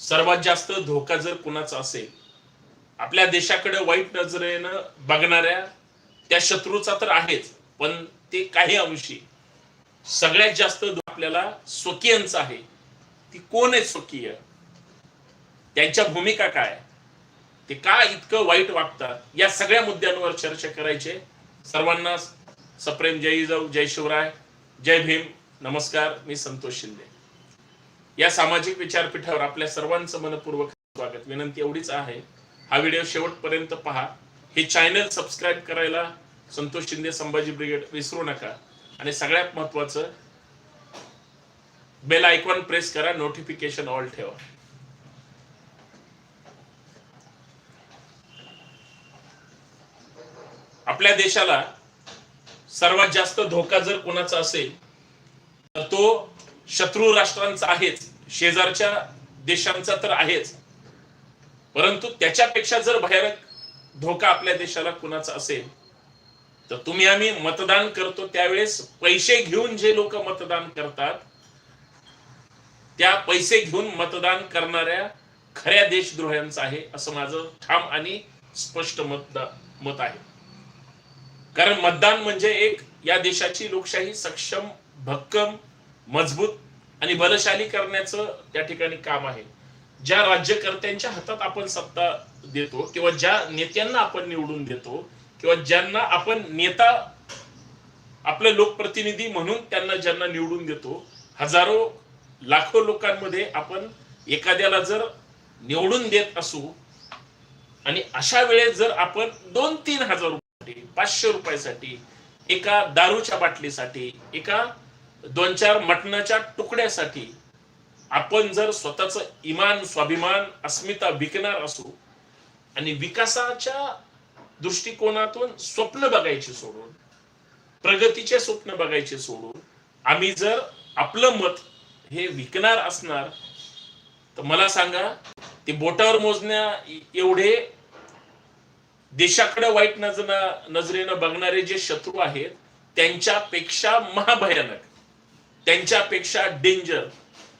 सर्वात जास्त धोका जर कुणाचा असेल आपल्या देशाकडे वाईट नजरेनं बघणाऱ्या त्या शत्रूचा तर आहेच पण ते काही अंशी. सगळ्यात जास्त आपल्याला स्वकीयांचा आहे. ती कोण आहे स्वकीय? त्यांच्या भूमिका काय? ते का इतकं वाईट वागतात? या सगळ्या मुद्द्यांवर चर्चा करायचे. सर्वांना सप्रेम. जय जाऊ जय शिवराय. जय भीम. नमस्कार. मी संतोष शिंदे. या सामाजिक विचारपीठावर आपल्या सर्वांचं मनपूर्वक स्वागत. विनंती एवढीच आहे. हा व्हिडिओ शेवटपर्यंत पहा. हे चॅनल सबस्क्राईब करायला संतोष शिंदे संभाजी ब्रिगेड विसरू नका. आणि सगळ्यात महत्वाचं बेल आयकॉन प्रेस करा नोटिफिकेशन ऑल ठेवा. आपल्या देशाला सर्वात जास्त धोका जर कोणाचा असेल तर तो शत्रू राष्ट्रांचा आहेच. शेजारच्या देशांचा तर आहेच. परंतु त्याच्यापेक्षा जर भयानक धोका आपल्या देशाला कुणाचा असेल तर तुम्ही आम्ही मतदान करतो त्यावेळेस पैसे घेऊन जे लोक मतदान करतात त्या पैसे घेऊन मतदान करणाऱ्या खऱ्या देशद्रोह्यांचं आहे असं माझं ठाम आणि स्पष्ट मत मत आहे. कारण मतदान म्हणजे एक या देशाची लोकशाही सक्षम भक्कम मजबूत आणि बलशाली करण्याचं त्या ठिकाणी काम आहे. ज्या राज्यकर्त्यांच्या हातात आपण सत्ता देतो किंवा ज्या नेत्यांना आपण निवडून देतो किंवा ज्यांना आपण नेता आपले लोकप्रतिनिधी म्हणून त्यांना ज्यांना निवडून देतो हजारो लाखो लोकांमध्ये आपण एखाद्याला जर निवडून देत असू आणि अशा वेळेस जर आपण दोन तीन हजार रुपयासाठी पाचशे रुपयासाठी एका दारूच्या बाटलीसाठी एका दोन चार मटणाच्या तुकड्यासाठी आपण जर स्वतःच इमान स्वाभिमान अस्मिता विकणार असू आणि विकासाच्या दृष्टिकोनातून स्वप्न बघायचे सोडून प्रगतीचे स्वप्न बघायचे सोडून आम्ही जर आपलं मत हे विकणार असणार तर मला सांगा ते बोटावर मोजण्या एवढे देशाकडे वाईट नजर नजरेनं बघणारे जे शत्रू आहेत त्यांच्यापेक्षा महाभयानक. त्यांच्यापेक्षा डेंजर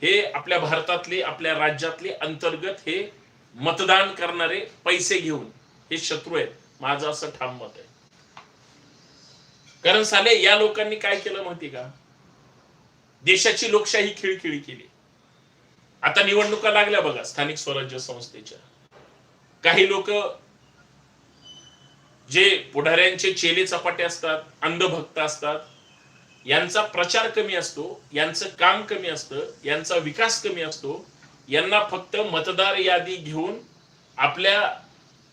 हे आपल्या भारतातले आपल्या राज्यातले अंतर्गत हे मतदान करणारे पैसे घेऊन हे शत्रू आहेत. माझं असं ठाम मत आहे. कारण साले या लोकांनी काय केलं माहिती का? देशाची लोकशाही खिळखिळी केली. आता निवडणुका लागल्या बघा स्थानिक स्वराज्य संस्थेच्या. काही लोक जे पुढाऱ्यांचे चेले चपाटे असतात अंधभक्त असतात यांचा प्रचार कमी असतो यांचं काम कमी असतं यांचा विकास कमी असतो यांना फक्त मतदार यादी घेऊन आपल्या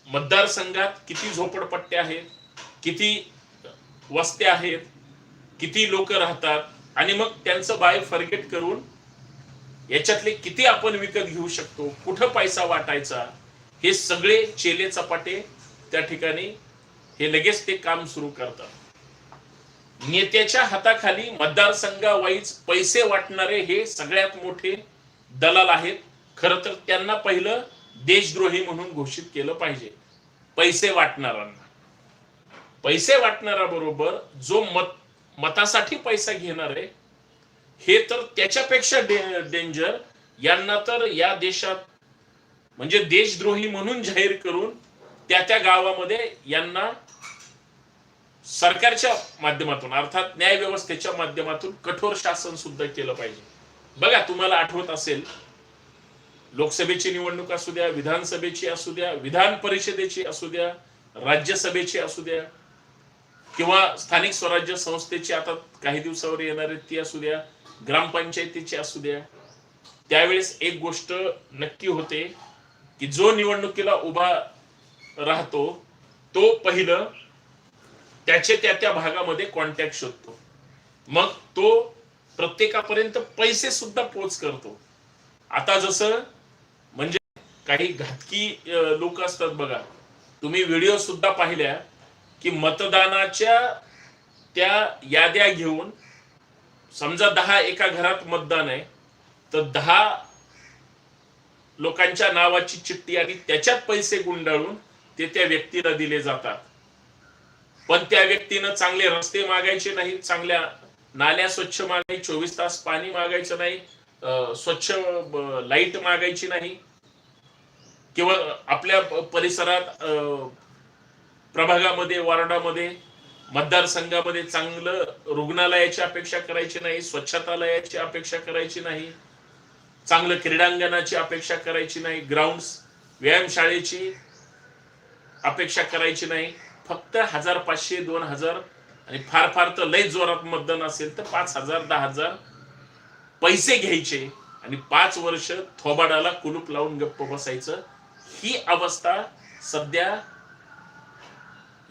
मतदारसंघात किती झोपडपट्ट्या आहेत किती वस्त्या आहेत किती लोक राहतात आणि मग त्यांचं बाय फर्गेट करून याच्यातले किती आपण विकत घेऊ शकतो कुठं पैसा वाटायचा हे सगळे चेले चपाटे त्या ठिकाणी हे लगेच ते काम सुरू करतात. नेत्याच्या हाताखाली मतदारसंघावाईज पैसे वाटणारे हे सगळ्यात मोठे दलाल आहेत. खर तर त्यांना पहिलं देशद्रोही म्हणून घोषित केलं पाहिजे. पैसे वाटणाऱ्यांना. पैसे वाटणारा बरोबर जो मत मतासाठी पैसा घेणार आहे हे तर त्याच्यापेक्षा डे- डेंजर. यांना तर या देशात म्हणजे देशद्रोही म्हणून जाहीर करून त्या त्या गावामध्ये यांना सरकारच्या माध्यमातून अर्थात न्याय व्यवस्थेच्या माध्यमातून कठोर शासन सुद्धा केलं पाहिजे. बघा तुम्हाला आठवत असेल लोकसभेची निवडणूक असू द्या विधानसभेची असू द्या विधान परिषदेची असू द्या राज्यसभेची असू द्या किंवा स्थानिक स्वराज्य संस्थेची आता काही दिवसावर येणार ती असू द्या ग्रामपंचायतीची असू द्या त्यावेळेस एक गोष्ट नक्की होते की जो निवडणुकीला उभा राहतो तो पहिलं त्याचे त्या त्या भागामध्ये कॉन्टॅक्ट शोधतो. मग तो प्रत्येकापर्यंत पैसे सुद्धा पोच करतो. आता जसं म्हणजे काही घातकी लोक असतात बघा. तुम्ही व्हिडिओ सुद्धा पाहिल्या की मतदानाच्या त्या याद्या घेऊन समजा दहा एका घरात मतदान आहे तर दहा लोकांच्या नावाची चिठ्ठी आणि त्याच्यात पैसे गुंडाळून ते त्या व्यक्तीला दिले जातात. पण त्या व्यक्तीनं चांगले रस्ते मागायचे नाही चांगल्या नाल्या स्वच्छ मागायची चोवीस तास पाणी मागायचं नाही स्वच्छ लाइट मागायची नाही. किंवा आपल्या परिसरात प्रभागामध्ये वार्डामध्ये मतदारसंघामध्ये चांगलं रुग्णालयाची अपेक्षा करायची नाही स्वच्छतालयाची अपेक्षा करायची नाही चांगलं क्रीडांगणाची अपेक्षा करायची नाही ग्राउंड व्यायामशाळेची अपेक्षा करायची नाही. फक्त हजार पाचशे दोन हजार. आणि फार फार तर लय जोरात मतदान असेल तर पाच हजार दहा हजार. पैसे घ्यायचे. आणि पाच वर्ष थोबाडाला कुलूप लावून गप्प बसायचं. ही अवस्था सध्या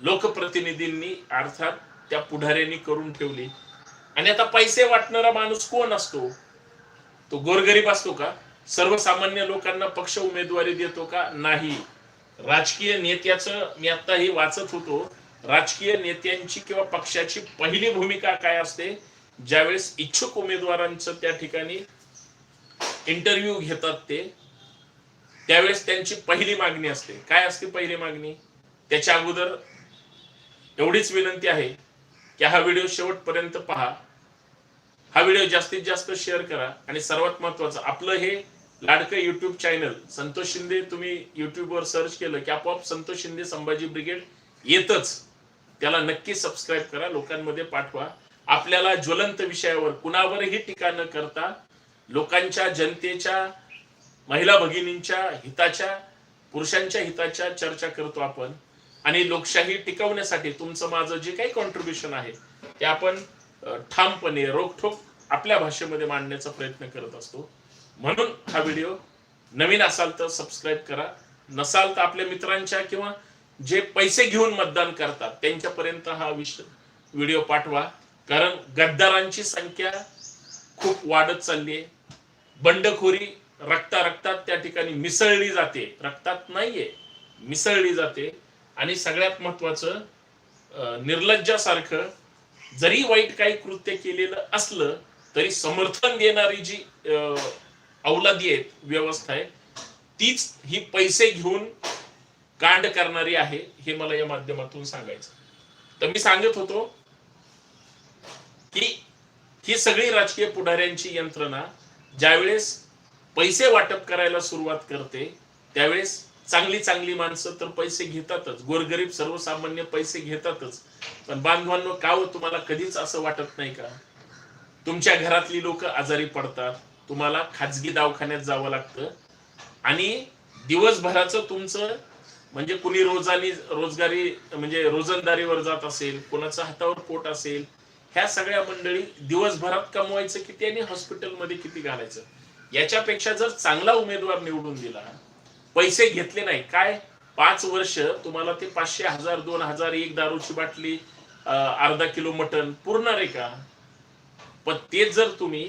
लोकप्रतिनिधींनी अर्थात त्या पुढाऱ्यांनी करून ठेवली. आणि आता पैसे वाटणारा माणूस कोण असतो? तो गोरगरीब असतो का? सर्वसामान्य लोकांना पक्ष उमेदवारी देतो का? नाही. राजकीय नेत्याचं मी आता हे वाचत होतो. राजकीय नेत्यांची किंवा पक्षाची पहिली भूमिका काय असते? ज्यावेळेस इच्छुक उमेदवारांचं त्या ठिकाणी इंटरव्ह्यू घेतात ते त्यावेळेस त्यांची पहिली मागणी असते. काय असते पहिली मागणी? त्याच्या अगोदर एवढीच विनंती आहे की हा व्हिडिओ शेवटपर्यंत पहा. हा व्हिडिओ जास्तीत जास्त शेअर करा आणि सर्वात महत्वाचं आपलं हे लाडकं युट्यूब चॅनल संतोष शिंदे तुम्ही युट्यूबवर सर्च केलं की आपोआप संतोष शिंदे संभाजी ब्रिगेड येतच. त्याला नक्की सबस्क्राईब करा लोकांमध्ये पाठवा. आपल्याला ज्वलंत विषयावर कुणावरही टीका न करता लोकांच्या जनतेच्या महिला भगिनींच्या हिताच्या पुरुषांच्या हिताच्या चर्चा करतो आपण. आणि लोकशाही टिकवण्यासाठी तुमचं माझं जे काही कॉन्ट्रीब्युशन आहे ते आपण ठामपणे रोखठोक आपल्या भाषेमध्ये मांडण्याचा प्रयत्न करत असतो. म्हणून हा व्हिडिओ नवीन असाल तर सबस्क्राईब करा. नसाल तर आपल्या मित्रांच्या किंवा जे पैसे घेऊन मतदान करतात त्यांच्यापर्यंत हा विषय व्हिडिओ पाठवा. कारण गद्दारांची संख्या खूप वाढत चालली आहे. बंडखोरी रक्ता रक्तात त्या ठिकाणी मिसळली जाते. रक्तात नाहीये मिसळली जाते. आणि सगळ्यात महत्वाचं निर्लज्जासारखं जरी वाईट काही कृत्य केलेलं असलं तरी समर्थन देणारी जी औलादी अवलादी आहेत व्यवस्था आहे. तीच ही पैसे घेऊन कांड करणारी आहे हे मला या माध्यमातून सांगायचं. तर मी सांगत होतो की ही सगळी राजकीय पुढाऱ्यांची यंत्रणा ज्यावेळेस पैसे वाटप करायला सुरुवात करते त्यावेळेस चांगली चांगली माणसं तर पैसे घेतातच. गोरगरीब सर्वसामान्य पैसे घेतातच. पण बांधवांनो का हो तुम्हाला कधीच असं वाटत नाही का? तुमच्या घरातली लोक आजारी पडतात तुम्हाला खाजगी दवाखान्यात जावं लागतं. आणि दिवसभराचं तुमचं म्हणजे कुणी रोजानी रोजगारी म्हणजे रोजंदारीवर जात असेल कोणाचं हातावर पोट असेल ह्या सगळ्या मंडळी दिवसभरात कमवायचं किती आणि हॉस्पिटलमध्ये किती घालायचं? याच्यापेक्षा जर चांगला उमेदवार निवडून दिला पैसे घेतले नाही काय? पाच वर्ष तुम्हाला ते पाचशे हजार दोन हजार एक दारूची बाटली अर्धा किलो मटन पुरणार आहे का? पण तेच जर तुम्ही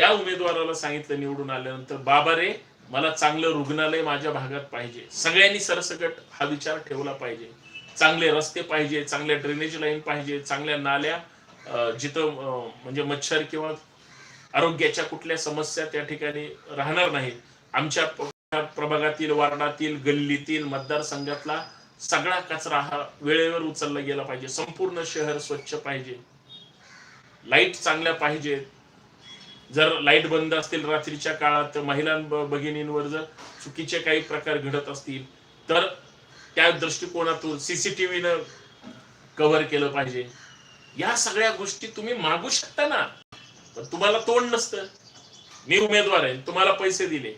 त्या उमेदवाराला सांगितलं निवडून आल्यानंतर बाबा रे मला चांगलं रुग्णालय माझ्या भागात पाहिजे. सगळ्यांनी सरसकट हा विचार ठेवला पाहिजे. चांगले रस्ते पाहिजे चांगल्या ड्रेनेज लाईन पाहिजे चांगल्या नाल्या जिथं म्हणजे मच्छर किंवा आरोग्याच्या कुठल्या समस्या त्या ठिकाणी राहणार नाहीत. आमच्या प्रभागातील वार्डातील गल्लीतील मतदारसंघातला सगळा कचरा हा वेळेवर उचलला गेला पाहिजे. संपूर्ण शहर स्वच्छ पाहिजे. लाइट चांगल्या पाहिजेत. जर लाइट बंद असतील रात्रीच्या काळात महिला भगिनींवर जर चुकीचे काही प्रकार घडत असतील तर त्या दृष्टिकोनातून सीसीटीव्हीनं कव्हर केलं पाहिजे. या सगळ्या गोष्टी तुम्ही मागू शकता ना. पण तुम्हाला तोंड नसतं. मी उमेदवार आहे तुम्हाला पैसे दिले.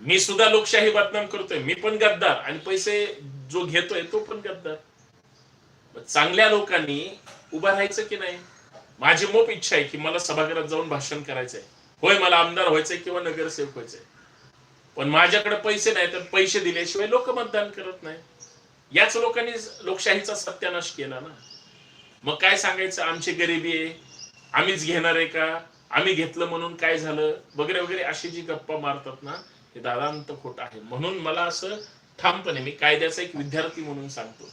मी सुद्धा लोकशाही बदनाम करतोय मी पण गद्दार आणि पैसे जो घेतोय तो पण गद्दार. चांगल्या लोकांनी उभं राहायचं की नाही? माझी मोप इच्छा आहे की मला सभागृहात जाऊन भाषण करायचंय. होय मला आमदार व्हायचंय किंवा नगरसेवक व्हायचंय. पण माझ्याकडे पैसे नाही तर पैसे दिल्याशिवाय लोक मतदान करत नाही. याच लोकांनी लोकशाहीचा सत्यानाश केला ना. मग काय सांगायचं? आमची गरिबी आहे. आम्हीच घेणार आहे का? आम्ही घेतलं म्हणून काय झालं? वगैरे वगैरे अशी जी गप्पा मारतात ना हे दादांत खोट आहे. म्हणून मला असं ठामपणे मी कायद्याचा एक विद्यार्थी म्हणून सांगतो.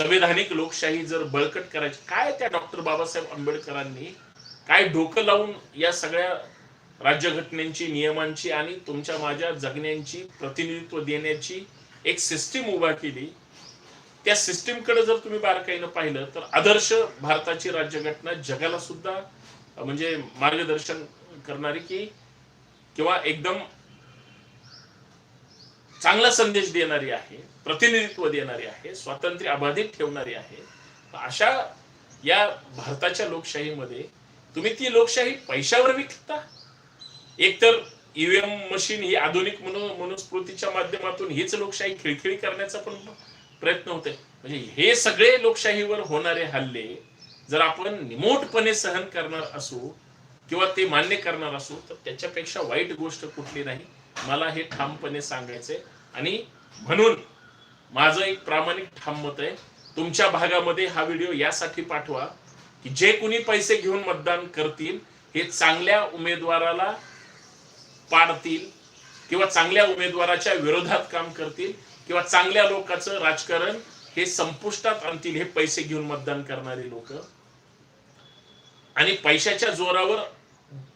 संविधानिक लोकशाही जर बळकट करायची काय त्या डॉक्टर बाबासाहेब आंबेडकरांनी काय डोकं लावून या सगळ्या राज्यघटनेची नियमांची आणि तुमच्या माझ्या जगण्याची प्रतिनिधित्व देण्याची एक सिस्टीम उभा केली त्या सिस्टीमकडे जर तुम्ही बारकाईनं पाहिलं तर आदर्श भारताची राज्यघटना जगाला सुद्धा म्हणजे मार्गदर्शन करणारी की किंवा एकदम चांगला संदेश देणारी आहे प्रतिनिधित्व देणारी आहे स्वातंत्र्य अबाधित ठेवणारी आहे. अशा या भारताच्या लोकशाहीमध्ये तुम्ही ती लोकशाही पैशावर विकता? एकतर ईव्हीएम मशीन ही आधुनिक मनो मनुस्मृतीच्या माध्यमातून हीच लोकशाही खिळखिळी करण्याचा पण प्रयत्न होते म्हणजे हे सगळे लोकशाहीवर होणारे हल्ले जर आपण निमोटपणे सहन करणार असू किंवा ते मान्य करणार असू तर त्याच्यापेक्षा वाईट गोष्ट कुठली नाही. मला हे ठामपणे सांगायचे आणि म्हणून माझं एक प्रामाणिक ठाम मत आहे. तुमच्या भागामध्ये हा व्हिडिओ यासाठी पाठवा की जे कुणी पैसे घेऊन मतदान करतील हे चांगल्या उमेदवाराला पाडतील किंवा चांगल्या उमेदवाराच्या विरोधात काम करतील किंवा चांगल्या लोकांचं राजकारण हे संपुष्टात आणतील हे पैसे घेऊन मतदान करणारे लोक. आणि पैशाच्या जोरावर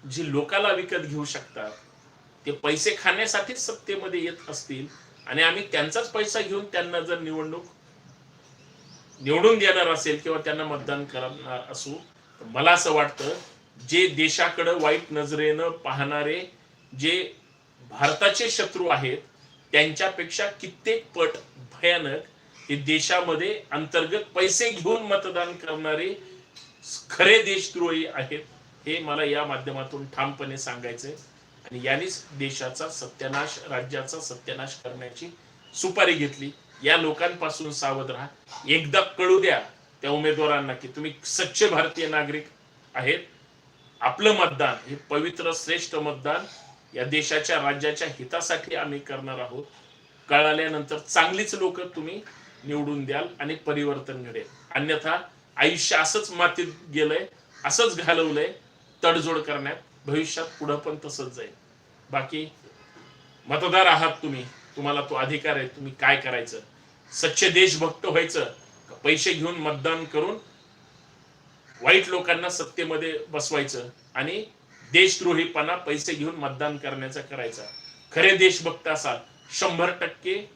जी लोकाला विकत घेऊ शकतात ते पैसे खाण्यासाठीच सत्तेमध्ये येत असतील आणि आम्ही त्यांचाच पैसा घेऊन त्यांना जर निवडणूक निवडून देणार असेल किंवा त्यांना मतदान करणार असू तर मला असं वाटतं जे देशाकडं वाईट नजरेनं पाहणारे जे भारताचे शत्रू आहेत त्यांच्यापेक्षा कित्येक पट भयानक हे देशामध्ये अंतर्गत पैसे घेऊन मतदान करणारे खरे देशद्रोही आहेत हे मला या माध्यमातून ठामपणे सांगायचंय. आणि यांनीच देशाचा सत्यानाश राज्याचा सत्यानाश करण्याची सुपारी घेतली. या लोकांपासून सावध राहा. एकदा कळू द्या त्या उमेदवारांना की तुम्ही सच्चे भारतीय नागरिक आहेत. आपलं मतदान हे पवित्र श्रेष्ठ मतदान या देशाच्या राज्याच्या हितासाठी आम्ही करणार आहोत. कळाल्यानंतर चांगलीच लोक तुम्ही निवडून द्याल आणि परिवर्तन घडेल. अन्यथा आयुष्य असंच मातीत गेलंय असंच घालवलंय तडजोड करण्यात भविष्यात पुढं पण तसंच जाईल. बाकी मतदार आहात तुम्ही. तुम्हाला तो अधिकार आहे. तुम्ही काय करायचं? सच्चे देशभक्त व्हायचं का पैसे घेऊन मतदान करून वाईट लोकांना सत्तेमध्ये बसवायचं आणि देशद्रोहीपणा पैसे घेऊन मतदान करण्याचा करायचा? खरे देशभक्त असाल शंभर टक्के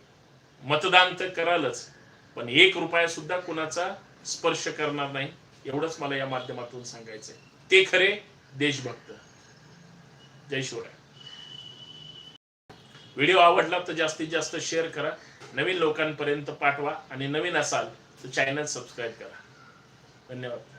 मतदान तर करालच पण एक रुपया सुद्धा कुणाचा स्पर्श करणार नाही एवढंच मला या माध्यमातून सांगायचंय. ते खरे देशभक्त. जय शिवराय. व्हिडिओ आवडला तर जास्तीत जास्त शेअर करा. नवीन लोकांपर्यंत पाठवा आणि नवीन असाल तर चॅनल सबस्क्राईब करा. धन्यवाद.